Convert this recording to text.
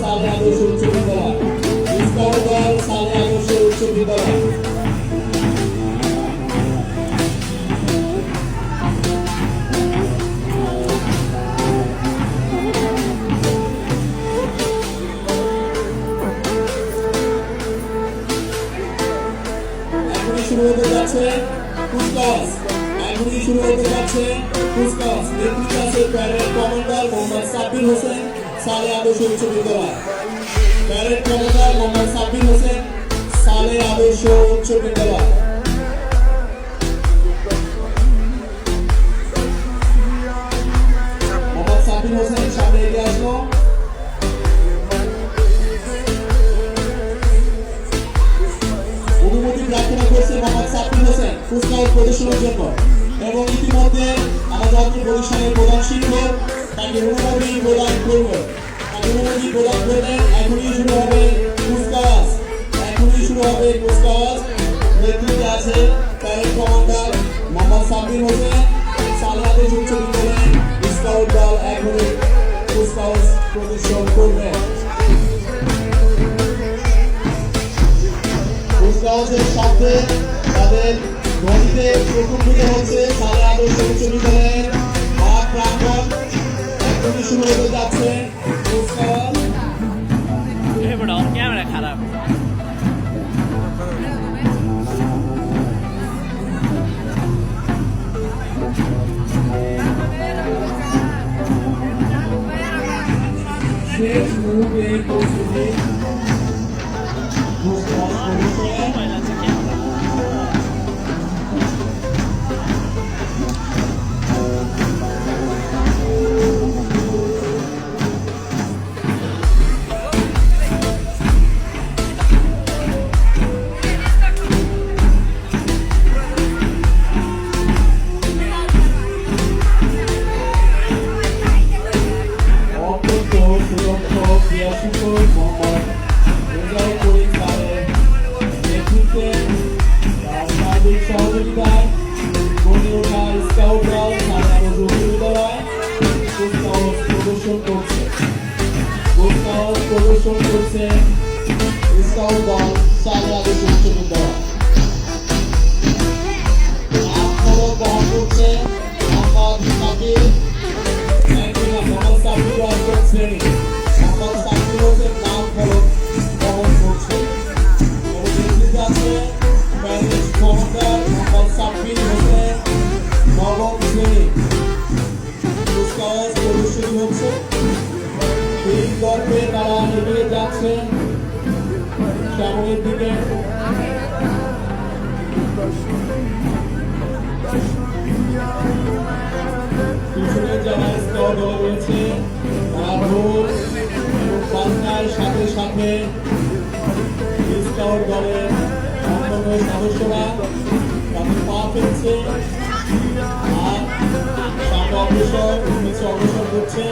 সালে আদর্শ উচ্চ বিদ্যালয় দল সালে আদর্শ উচ্চ বিদ্যালয় শুরু হতে যাচ্ছে কুচকাওয়াজ এখনই শুরু হতে যাচ্ছে কুচকাওয়াজ নেতৃত্বে আছে প্যারেড কমান্ডার মোহাম্মদ সাব্বির হোসেন সালে আদর্শ উচ্চ বিদ্যালয় প্যারেড কমান্ডার মোহাম্মদ সাব্বির হোসেন সালে আদর্শ উচ্চ বিদ্যালয়। মোহাম্মদ সাব্বির হোসেন সামনে এগিয়ে আসলো। অনুমতি প্রার্থনা করছে মোহাম্মদ সাব্বির হোসেন কুচকাওয়াজ প্রদর্শনের জন্য। এবং ইতিমধ্যে আমাদের প্রতিষ্ঠানের প্রধান শিক্ষক তাকে অনুমতি প্রদান করবে অনুমতি প্রদান করবেন এখনই শুরু হবে কুচকাওয়াজ এখনই শুরু হবে নেতৃত্বে আছে প্যারেড কমান্ডার মোহাম্মদ সাব্বির হোসেন। সালাহাদের উচ্চ বিদ্যালয়ের স্কাউট দল, এখনই প্রদর্শন করবে। কুচকাওয়াজের সাথে তাদের ধ্বনিতে প্রথমদিকে হচ্ছে সালে উচ্চ শুরু হতে যাচ্ছে কুচকাওয়াজ এবার ক্যামেরা খারাপ শেষ মুহূর্তে প্রস্তুতি সাধারণ উচ্চ বিদ্যালয় বহন করছে একদিনে মোহাম্মদ সাব্বির অষ্টম শ্রেণি সাব্বির হোসেন নাম ফলক বহন করছে নেতৃত্বে আছে প্যারিস কমান্ডার মোহাম্মদ সাব্বির হোসেন নবম শ্রেণি কুচকাওয়াজ প্রদর্শনী হচ্ছে এই গল্পে তারা এগিয়ে যাচ্ছেন সামনের দিকে পিছনে যারা স্কোয়াড দল রয়েছে তারা ভোর এবং সাথে সাথে স্কাউট দলের অন্যান্য সদস্যরা তাদের পা ফেলছে আর সামনে অগ্রসর পিছিয়ে অগ্রসর করছে